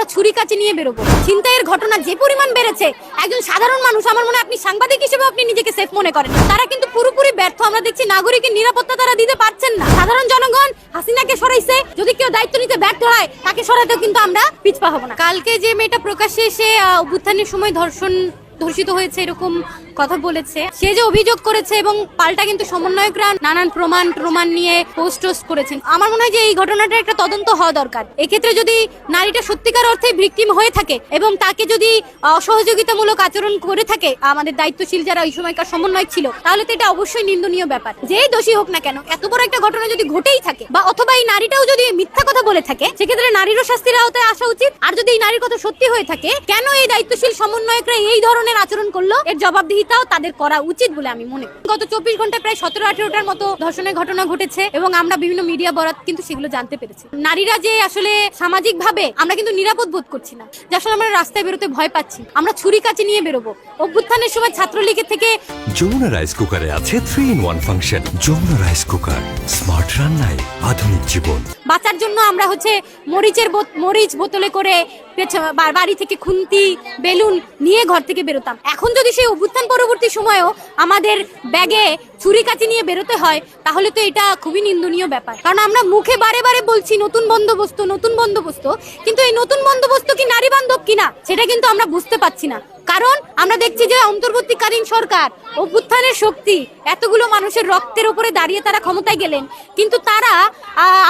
আমরা ছুরি কাছে নিয়ে বেরোবো। ছিনতাইয়ের ঘটনা যে পরিমাণ বেড়েছে, একজন সাধারণ মানুষ, আমার মনে আপনি সাংবাদিক হিসেবে আপনি নিজেকে সেফ মনে করেন। তারা কিন্তু পুরোপুরি ব্যর্থ, আমরা দেখছি নাগরিকের নিরাপত্তা তারা দিতে পারছেন না। সাধারণ জনগণ হাসিনাকে সরাইছে, যদি কেউ দায়িত্ব নিতে ব্যর্থ হয়, তাকে সরাতেও কিন্তু আমরা পিছপা হব না। কালকে যে মেয়েটা প্রকাশ্যে এসে অভ্যুত্থানের সময় ধর্ষণ, ধর্ষিত হয়েছে এরকম কথা বলেছে, সে যে অভিযোগ করেছে এবং পাল্টা কিন্তু সমন্বয়করা নানান প্রমাণ প্রমাণ নিয়ে পোস্ট টোস্ট করেছেন। আমার মনে হয় যে এই ঘটনাটা একটা তদন্ত হওয়া দরকার। এক্ষেত্রে যদি নারীটা সত্যিকার অর্থে ভিকটিম হয়ে থাকে এবং তাকে যদি অসহযোগিতামূলক আচরণ করে থাকে, আমাদের দায়িত্বশীল যারা ওই সময়কার সমন্বয় ছিল, তাহলে তো এটা অবশ্যই নিন্দনীয় ব্যাপার। যেই দোষী হোক না কেন, এত বড় একটা ঘটনা যদি ঘটেই থাকে, বা অথবা এই নারীটাও যদি মিথ্যা কথা বলে থাকে, সেক্ষেত্রে নারীরও শাস্তির আওতায় আসা উচিত। আর যদি এই নারীর কথা সত্যি হয়ে থাকে, কেন এই দায়িত্বশীল সমন্বয়করা এই ধরনের আচরণ করল? এর জবাবদিহিতাও তাদের করা উচিত বলে আমি মনে করি। গত চব্বিশ ঘন্টায় প্রায় সতেরো, আঠেরোটার মতো ধর্ষণের ঘটনা ঘটেছে এবং আমরা বিভিন্ন মিডিয়া বরাত কিন্তু সেগুলো জানতে পেরেছি। নারীরা যে আসলে সামাজিক ভাবে আমরা কিন্তু নিরাপদ বোধ করছি না, যে আসলে আমরা রাস্তায় বেরোতে ভয় পাচ্ছি। আমরা ছুরি কাছে নিয়ে বেরোবো। অভ্যুত্থানের সময় ছাত্রলীগের থেকে যমুনা রাইস কুকারে আছে three in one function Jamuna rice cooker. Smart রান্নায় আধুনিক জীবন। বাঁচার জন্য আমরা হচ্ছে মরিচের মরিচ বোতলে করে বাড়ি থেকে খুন্তি, বেলুন নিয়ে ঘর থেকে বেরোতাম। এখন যদি সেই অভ্যুত্থান পরবর্তী সময়েও আমাদের ব্যাগে ছুরি কাচি নিয়ে বেরোতে হয়, তাহলে তো এটা খুবই নিন্দনীয় ব্যাপার। কারণ আমরা মুখে বারে বারে বলছি নতুন বন্দোবস্ত নতুন বন্দোবস্ত, কিন্তু এই নতুন বন্দোবস্ত কি নারী বান্ধব কিনা, সেটা কিন্তু আমরা বুঝতে পারছি না। কারণ আমরা দেখছি যে অন্তর্বর্তীকালীন সরকার, অভ্যুত্থানের শক্তি, এতগুলো মানুষের রক্তের উপরে দাঁড়িয়ে তারা ক্ষমতায় গেলেন। কিন্তু তারা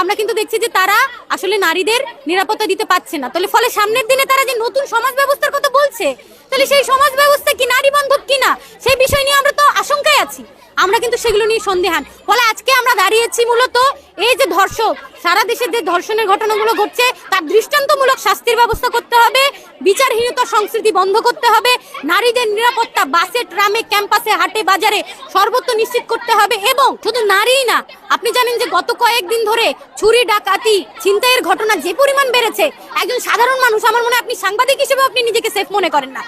আমরা কিন্তু দেখছি যে তারা আসলে নারীদের নিরাপত্তা দিতে পারছে না। তাহলে ফলে সামনের দিনে তারা যে নতুন সমাজ ব্যবস্থার কথা বলছে, তাহলে সেই সমাজ ব্যবস্থা কি নারী বান্ধব কিনা, সেই বিষয় নিয়ে আমরা তো আশঙ্কায় আছি। আমরা কিন্তু সেগুলো নিয়ে সন্দেহান। ফলে আজকে আমরা দাঁড়িয়েছি মূলত এই যে ধর্ষক, সারা দেশে যে ধর্ষণের ঘটনাগুলো ঘটছে, তার দৃষ্টান্তমূলক শাস্তির ব্যবস্থা করতে হবে। বিচারহীনতা সংস্কৃতি বন্ধ করতে হবে। নারীদের নিরাপত্তা বাসে, ট্রামে, ক্যাম্পাসে, হাটে, বাজারে সর্বত্র নিশ্চিত করতে হবে এবং শুধু নারীই না, আপনি জানেন যে গত কয়েকদিন ধরে ছুরি, ডাকাতি, ছিনতাইয়ের ঘটনা যে পরিমাণ বেড়েছে, একজন সাধারণ মানুষ, আমার মনে আপনি সাংবাদিক হিসেবে আপনি নিজেকে সেফ মনে করেন না।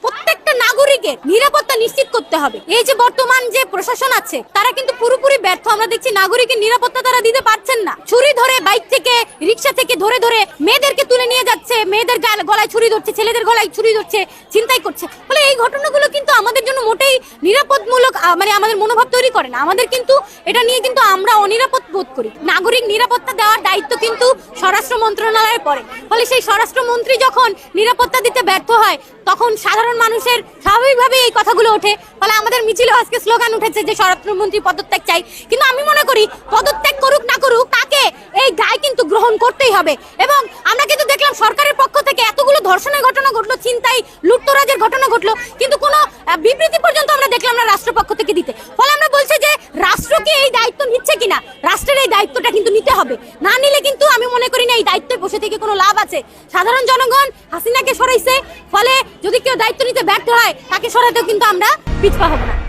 প্রত্যেকটা নাগরিকের নিরাপত্তা নিশ্চিত করতে হবে। এই যে বর্তমান যে প্রশাসন আছে, তারা কিন্তু পুরোপুরি ব্যর্থ। আমরা দেখছি নাগরিকের নিরাপত্তা তারা দিতে পারছেন না। ছুরি ধরে বাইক থেকে, রিক্সা থেকে ধরে ধরে মেয়েদেরকে তুলে নিয়ে যাচ্ছে। মেয়েদের গলায় ছুরি ধরছে, ছেলেদের গলায় ছুরি ধরছে চিন্তাই করছে। ফলে এই ঘটনাগুলো কিন্তু আমাদের জন্য মোটেই নিরাপদমূলক মানে আমাদের মনোভাব তৈরি করে না। আমাদের কিন্তু এটা নিয়ে কিন্তু আমরা অনিরাপদ বোধ করি। নাগরিক নিরাপত্তা দেওয়ার দায়িত্ব কিন্তু স্বরাষ্ট্র মন্ত্রণালয়ের পরে ফলে সেই স্বরাষ্ট্রমন্ত্রী যখন নিরাপত্তা দিতে ব্যর্থ হয়, তখন সাধারণ মানুষের স্বাভাবিকভাবে এই কথাগুলো ওঠে। ফলে আমাদের মিছিলেও আজকে স্লোগান উঠেছে যে স্বরাষ্ট্রমন্ত্রী পদত্যাগ চাই। কিন্তু আমি মনে করি, পদত্যাগ করুক না করুক, তাকে এই দায় কিন্তু গ্রহণ করতেই হবে। চিন্তাই লুটতরাজের ঘটনা ঘটলো। কিন্তু কোনো বিবৃতি পর্যন্ত আমরা দেখলাম না রাষ্ট্রপক্ষ থেকে দিতে। ফলে আমরা বলছি যে রাষ্ট্রকে এই দায়িত্ব নিচ্ছে কিনা? রাষ্ট্রের এই দায়িত্বটা কিন্তু নিতে হবে। না নিলে কিন্তু আমি মনে করি না এই দায়িত্বে বসে থেকে কোনো লাভ আছে। সাধারণ জনগণ হাসিনাকে সরাইছে, ফলে যদি কেউ দায়িত্ব নিতে ব্যর্থ হয়, তাকে সরাতেও কিন্তু আমরা পিছপা হব না।